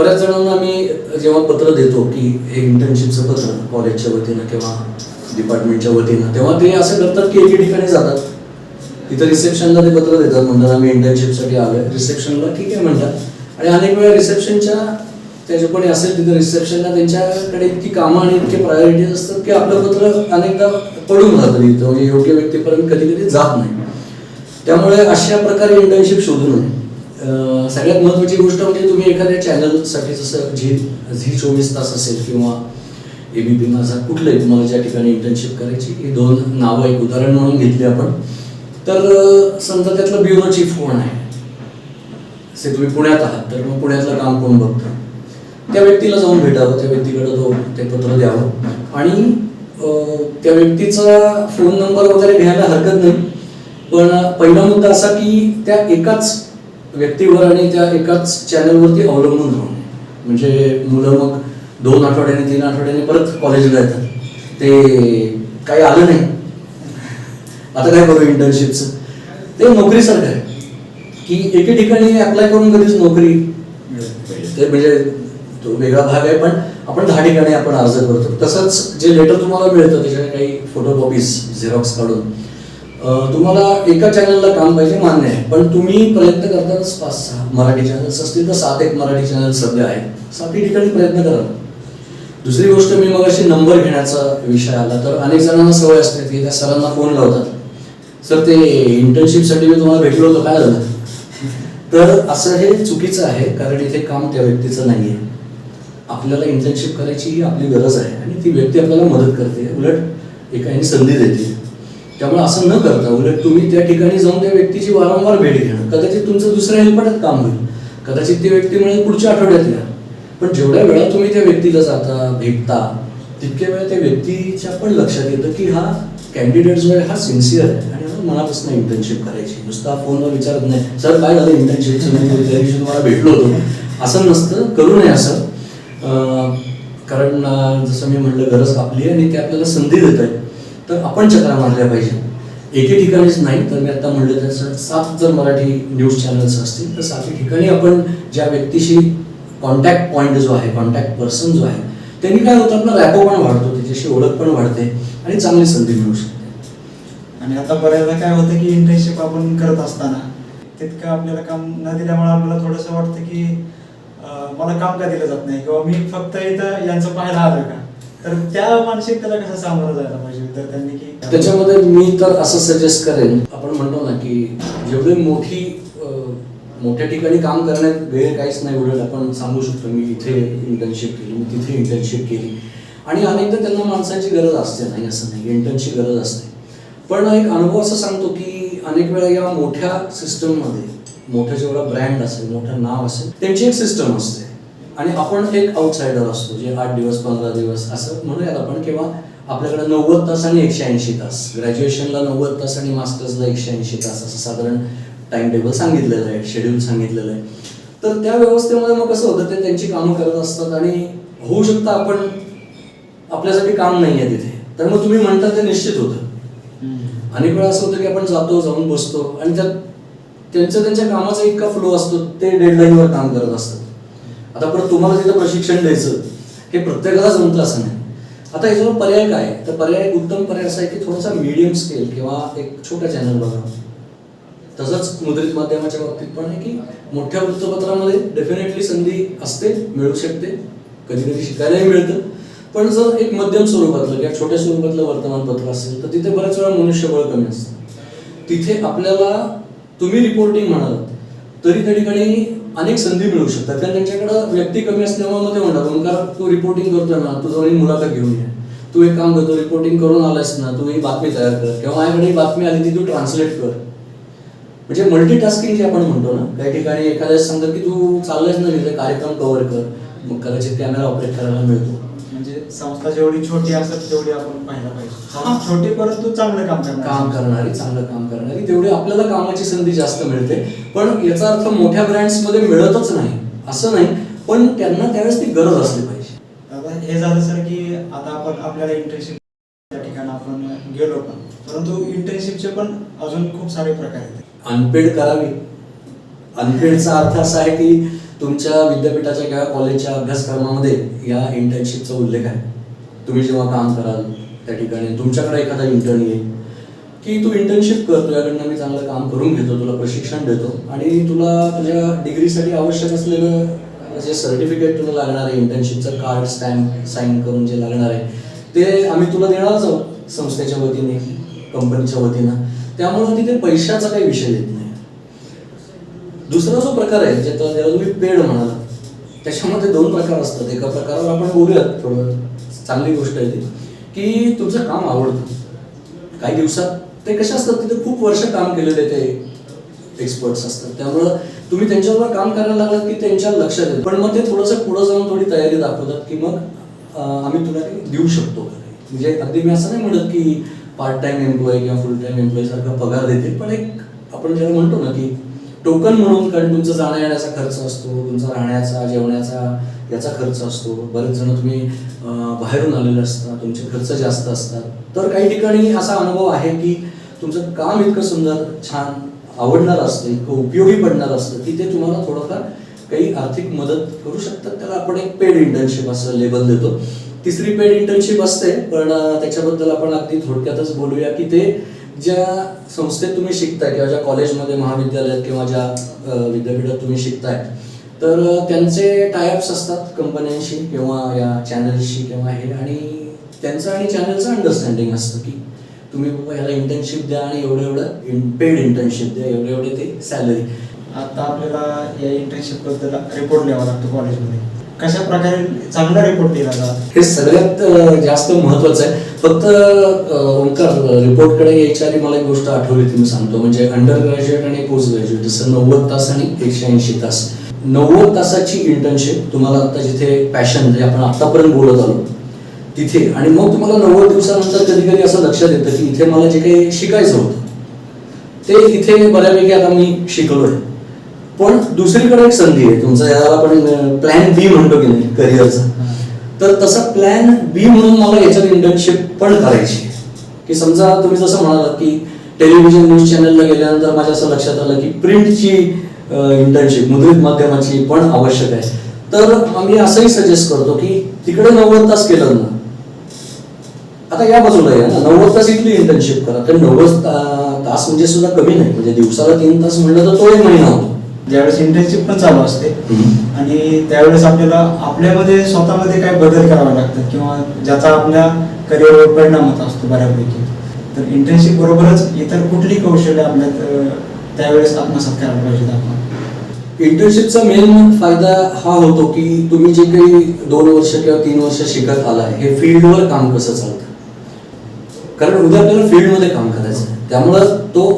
बऱ्याच जणांना आम्ही जेव्हा पत्र देतो की हे इंटर्नशिपचं पत्र कॉलेजच्या वतीनं किंवा डिपार्टमेंटच्या वतीनं तेव्हा ते असं करतात की एके ठिकाणी जातात. तिथं रिसेप्शनला ते पत्र देतात म्हणतात आम्ही इंटर्नशिपसाठी आलोय. रिसेप्शनला ठीक आहे म्हणतात. आणि अनेक वेळा रिसेप्शनच्या त्याच्या कोणी असेल तिथं रिसेप्शनला त्यांच्याकडे इतकी कामं आणि इतके प्रायोरिटीज असतात की आपलं पत्र अनेकदा पडून राहतं तिथं. म्हणजे योग्य व्यक्तीपर्यंत कधी कधी जात नाही. त्यामुळे अशा प्रकारे इंटर्नशिप शोधू नये. सगळ्यात महत्त्वाची गोष्ट म्हणजे तुम्ही एखाद्या चॅनलसाठी जसं झी झी चोवीस तास असेल किंवा एबीपी माझा कुठलंही तुम्हाला ज्या ठिकाणी इंटर्नशिप करायची ही दोन नावं एक उदाहरण म्हणून घेतली आपण. तर समजा त्यातलं ब्युरो चीफ कोण आहे? से तुम्ही पुण्यात आहात तर मग पुण्यातलं काम कोण बघतं? त्या व्यक्तीला जाऊन भेटावं त्या व्यक्तीकडे तो ते पत्र द्यावं. आणि त्या व्यक्तीचा फोन नंबर वगैरे घ्यायला हरकत नाही. पण पहिला मुद्दा असा की त्या एकाच व्यक्तीवर आणि त्या एकाच चॅनलवरती अवलंबून राहू नये. म्हणजे मुलं मग दोन आठवड्याने तीन आठवड्याने परत कॉलेजला येतात. ते काही आलं नाही. आता काय करू इंटर्नशिपचं ते नोकरीसारखं आहे. की एके ठिकाणी अप्लाय करून कधीच नोकरी ते म्हणजे तो वेगळा भाग आहे पण आपण दहा ठिकाणी आपण अर्ज करतो. तसंच जे लेटर तुम्हाला मिळतं त्याच्याने काही फोटोकॉपीज झेरॉक्स काढून तुम्हाला एका चॅनलला काम पाहिजे मान्य आहे. पण तुम्ही प्रयत्न करतानाच पाच सहा मराठी चॅनल्स असतील तर सात एक मराठी चॅनल सध्या आहेत. सातही ठिकाणी प्रयत्न करा. दुसरी गोष्ट मी मग अशी नंबर घेण्याचा विषय आला तर अनेक जणांना सवय असते की त्या सरांना फोन लावतात. सर ते इंटर्नशिपसाठी मी तुम्हाला भेटलो होतो काय झालं? तर असं हे चुकीचं आहे कारण इथे काम त्या व्यक्तीचं नाही आहे आपल्याला इंटर्नशिप करायची ही आपली गरज आहे आणि ती व्यक्ती आपल्याला मदत करते. उलट एकाने संधी देते. त्यामुळे असं न करता उलट तुम्ही त्या ठिकाणी जाऊन त्या व्यक्तीची वारंवार भेट घेणं कदाचित तुमचं दुसऱ्या हेल्पटात काम होईल. कदाचित ती व्यक्ती मिळेल पुढच्या आठवड्यात या. पण जेवढ्या वेळा तुम्ही त्या व्यक्तीला जाता भेटता तितक्या वेळा त्या व्यक्तीच्या पण लक्षात येतं की हा कॅन्डिडेट जो आहे हा सिन्सिअर आहे. आणि हा मनापासून इंटर्नशिप करायची. नुसता फोनवर विचारत नाही. सर काय झालं? इंटर्नशिपचं नाही. त्या दिवशी तुम्हाला भेटलो होतो. असं नसतं. करू नये असं. कारण जसं मी म्हटलं गरज आपली आहे आणि ते आपल्याला संधी देत आहे तर आपण चक्रा मारल्या पाहिजे. एके ठिकाणीच नाही तर मी आता म्हणलं तसं सात जर मराठी न्यूज चॅनल्स असतील तर सातही ठिकाणी आपण ज्या व्यक्तीशी कॉन्टॅक्ट पॉईंट जो आहे कॉन्टॅक्ट पर्सन जो आहे त्यांनी काय होतं आपला रॅपो पण वाढतो त्याच्याशी ओळख पण वाढते आणि चांगली संधी मिळू शकते. आणि आता बऱ्याचदा काय होतं की इंटर्नशिप आपण करत असताना तितकं आपल्याला काम न दिल्यामुळे आपल्याला थोडंसं वाटतं की मला काम का दिलं जात नाही? किंवा मी फक्त इथं यांचं पाहायला आलं का? तर त्या मानसिकतेला कसं सामोरं जायला पाहिजे विद्यार्थ्यांनी की त्याच्यामध्ये मी तर असं सजेस्ट करेन आपण म्हणतो ना की जेवढी मोठी मोठ्या ठिकाणी काम करण्यात वेळ काहीच नाही उलट आपण सांगू शकतो मी इथे इंटर्नशिप केली मी तिथे इंटर्नशिप केली. आणि अनेकदा त्यांना माणसाची गरज असते नाही असं नाही इंटर्नची गरज असते. पण एक अनुभव असं सांगतो की अनेक वेळा या मोठ्या सिस्टममध्ये मोठं जेवढा ब्रँड असेल मोठं नाव असेल त्यांची एक सिस्टम असते. आणि आपण एक आउटसाइडर असतो जे आठ दिवस पंधरा दिवस असं म्हणूयात आपण किंवा आपल्याकडे नव्वद तास आणि एकशे ऐंशी तास. ग्रॅज्युएशनला नव्वद तास आणि मास्टर्सला एकशे ऐंशी तास असं साधारण टाइम टेबल सांगितलेलं आहे शेड्यूल सांगितलेलं आहे. तर त्या व्यवस्थेमध्ये मग कसं होतं ते त्यांची कामं करत असतात आणि होऊ शकतं आपण आपल्यासाठी काम नाही आहे तिथे. तर मग तुम्ही म्हणता ते निश्चित होतं. अनेक वेळा असं होतं की आपण जातो जाऊन बसतो आणि त्यात त्यांच्या त्यांच्या कामाचा इतका फ्लो असतो ते डेडलाईनवर काम करत असतात. आता परत तुम्हाला तिथं प्रशिक्षण द्यायचं हे प्रत्येकाला जमतं असं नाही. आता याच्यावर पर्याय काय? तर पर्याय एक उत्तम पर्याय असा आहे की थोडासा मीडियम स्केल किंवा एक छोटा चॅनल बघा. तसंच मुद्रित माध्यमाच्या बाबतीत पण आहे की मोठ्या वृत्तपत्रामध्ये डेफिनेटली संधी असते मिळू शकते. कधी कधी शिकायलाही मिळतं. पण जर एक मध्यम स्वरूपातलं किंवा छोट्या स्वरूपातलं वर्तमानपत्र असेल तर तिथे बऱ्याच वेळा मनुष्यबळ कमी असतं. तिथे आपल्याला तुम्ही रिपोर्टिंग म्हणालात तरी त्या ठिकाणी अनेक संधी मिळू शकतात. कारण त्यांच्याकडं व्यक्ती कमी असल्यामुळे मग ते म्हणतात ओंकार तू रिपोर्टिंग करतोय ना तू जाऊन मुलाखत घेऊन ये. तू एक काम करतो रिपोर्टिंग करून आलास ना तू ही बातमी तयार कर. किंवा माझ्याकडे ही बातमी आली ती तू ट्रान्सलेट कर. म्हणजे मल्टीटास्किंग जे आपण म्हणतो ना काही ठिकाणी एखाद्या सांगतात की तू चाललंच ना तिथे कार्यक्रम कव्हर कर. मग कदाचित कॅमेरा ऑपरेट करायला मिळतो. म्हणजे संस्था जेवढी छोटी असेल तेवढी आपण पाहायला. पाहिजे. छोटी परंतु चांगलं काम करणार. काम करणारी चांगलं काम करणारी तेवढी आपल्याला कामाची संधी जास्त मिळते. पण याचा अर्थ मोठ्या ब्रँड्समध्ये मिळतच नाही असं नाही. पण त्यांना त्यावेळेस ती गरज असली पाहिजे. आता हे झालं सर की आता आपण आपल्याला इंटर्नशिप त्या ठिकाणी आपण गेलो पण. परंतु इंटर्नशिपचे पण अजून खूप सारे प्रकार आहेत. अनपेड करावी. अनपेडचा अर्थ असा आहे की तुमच्या विद्यापीठाच्या किंवा कॉलेजच्या अभ्यासक्रमामध्ये या इंटर्नशिपचा उल्लेख आहे. तुम्ही जेव्हा काम कराल त्या ठिकाणी तुमच्याकडे एखादा इंटर्न येईल. की तू इंटर्नशिप करतो याकडनं मी चांगलं काम करून घेतो तुला प्रशिक्षण देतो आणि तुला तुझ्या डिग्रीसाठी आवश्यक असलेलं जे सर्टिफिकेट तुला लागणार आहे इंटर्नशिपचं कार्ड स्टॅम्प साईन करून जे लागणार आहे ते आम्ही तुला देणारच आहोत संस्थेच्या वतीने कंपनीच्या वतीनं. त्यामुळं तिथे पैशाचा काही विषय येत नाही. दुसरा जो प्रकार आहे ज्याचा ज्याला तुम्ही पेड म्हणाला त्याच्यामध्ये दोन प्रकार असतात. एका प्रकारावर आपण बोलूयात थोडं चांगली गोष्ट आहे ती की तुमचं काम आवडतं. काही दिवसात ते कसे असतात तिथे खूप वर्ष काम केलेले ते एक्सपर्ट्स असतात. त्यामुळं तुम्ही त्यांच्यावर काम करायला लागलात की त्यांच्या लक्षात येतं. पण मग ते थोडंसं पुढं जाऊन थोडी तयारी दाखवतात की मग आम्ही तुला ते देऊ शकतो म्हणजे अगदी मी असं नाही म्हणत की पार्ट टाइम एम्प्लॉय किंवा फुल टाइम एम्प्लॉई सारखा पगार देते पण एक आपण ज्याला म्हणतो ना की टोकन म्हणून कारण तुमचा जाण्या येण्याचा खर्च असतो तुमचा राहण्याचा जेवण्याचा याचा खर्च असतो. बरेच जण तुम्ही बाहेरून आलेले असता तुमचे खर्च जास्त असतात. तर काही ठिकाणी असा अनुभव आहे की तुमचं काम इतकं सुंदर छान आवडणार असतं इतकं उपयोगी पडणार असतं की ते तुम्हाला थोडंफार काही आर्थिक मदत करू शकतात. त्याला आपण एक पेड इंटर्नशिप असं लेबल देतो. तिसरी पेड इंटर्नशिप असते पण त्याच्याबद्दल आपण अगदी थोडक्यातच बोलूया की ते ज्या संस्थेत तुम्ही शिकताय किंवा ज्या कॉलेजमध्ये महाविद्यालयात किंवा ज्या विद्यापीठात तुम्ही शिकताय तर त्यांचे टायअप्स असतात कंपन्यांशी किंवा या चॅनलशी किंवा हे आणि त्यांचं आणि चॅनलचं अंडरस्टँडिंग असतं की तुम्ही बाबा ह्याला इंटर्नशिप द्या आणि एवढं एवढं पेड इंटर्नशिप द्या एवढे एवढे ते सॅलरी आता आपल्याला या इंटर्नशिपबद्दल रिपोर्ट लिहावा लागतो कॉलेजमध्ये कशा प्रकारे चांगला रिपोर्ट दिला जातो? हे सगळ्यात जास्त महत्वाचं आहे. फक्त अं, ओंकार रिपोर्टकडे यायच्या आधी मला एक गोष्ट आठवली ती मी सांगतो. म्हणजे अंडर ग्रॅज्युएट आणि पोस्ट ग्रॅज्युएट जसं नव्वद तास आणि एकशे ऐंशी तास. नव्वद तासाची इंटर्नशिप तुम्हाला आता जिथे पॅशन म्हणजे आपण आतापर्यंत बोलत आलो तिथे. आणि मग तुम्हाला नव्वद दिवसानंतर कधी कधी असं लक्षात येतं की इथे मला जे काही शिकायचं होतं ते इथे बऱ्यापैकी आता मी शिकलोय. पण दुसरीकडे एक संधी आहे. तुमचा याला आपण प्लॅन बी म्हणतो की नाही करिअरचा तर तसा प्लॅन बी म्हणून मला याच्यात इंटर्नशिप पण करायची की समजा तुम्ही जसं म्हणालात की टेलिव्हिजन न्यूज चॅनलला गेल्यानंतर माझ्या असं लक्षात आलं की प्रिंटची इंटर्नशिप मुद्रित माध्यमाची पण आवश्यक आहे. तर आम्ही असंही सजेस्ट करतो की तिकडे नव्वद तास केलं ना आता या बाजूला या ना नव्वद तास इथली इंटर्नशिप करा. तर नव्वद तास म्हणजे सुद्धा कमी नाही. म्हणजे दिवसाला तीन तास म्हणलं तर तो एक महिना होतो. ज्यावेळेस इंटर्नशिप पण चालू असते आणि त्यावेळेस आपल्याला आपल्यामध्ये स्वतःमध्ये काय बदल करावे लागतात किंवा ज्याचा आपल्या करिअरवर परिणाम होत असतो बऱ्यापैकी. तर इंटर्नशिप बरोबरच इतर कुठली कौशल्य आपल्यात त्यावेळेस आत्मसात करायला पाहिजेत आपण? इंटर्नशिपचा मेन फायदा हा होतो की तुम्ही जे काही दोन वर्ष किंवा तीन वर्ष शिकत आलाय हे फील्डवर काम कसं चालतं? कारण उद्या आपल्याला फील्डमध्ये काम करायचं आहे त्यामुळं तो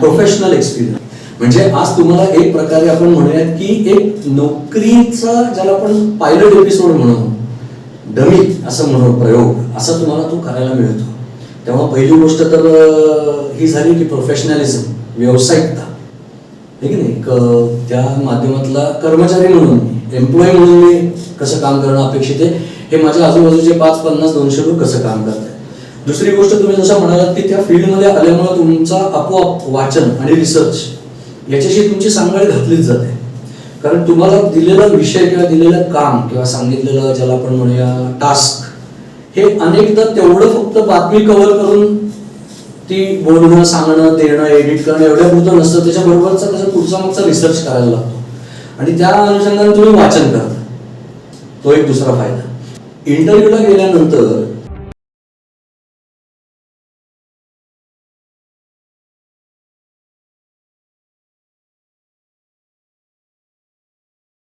प्रोफेशनल एक्सपिरियन्स म्हणजे आज तुम्हाला एक प्रकारे आपण म्हणूयात की एक नोकरीचा ज्याला आपण पायलट एपिसोड म्हणू डमी असं म्हणू प्रयोग असा तुम्हाला तो करायला मिळतो. तेव्हा पहिली गोष्ट तर ही झाली की प्रोफेशनलिझम व्यावसायिकता. हे की नाही? त्या माध्यमातला कर्मचारी म्हणून एम्प्लॉय म्हणून मी कसं काम करणं अपेक्षित आहे हे माझ्या आजूबाजूचे पाच पन्नास दोनशे लोक कसं काम करतात दुसरी गोष्ट तुम्ही जसं म्हणालात की त्या फील्डमध्ये आल्यामुळे तुमचा आपोआप वाचन आणि रिसर्च याच्याशी तुमची सांगड घातलीच जाते. कारण तुम्हाला दिलेला विषय किंवा दिलेलं काम किंवा सांगितलेलं ज्याला आपण म्हणूया टास्क हे अनेकदा तेवढं फक्त बातमी कव्हर करून ती बोलणं सांगणं देणं एडिट करणं एवढ्या पुरतं नसतं. त्याच्याबरोबरचा त्याचा पुढचा मागचा रिसर्च करायला लागतो. आणि त्या अनुषंगाने तुम्ही वाचन करता. तो एक दुसरा फायदा. इंटरव्ह्यूला गेल्यानंतर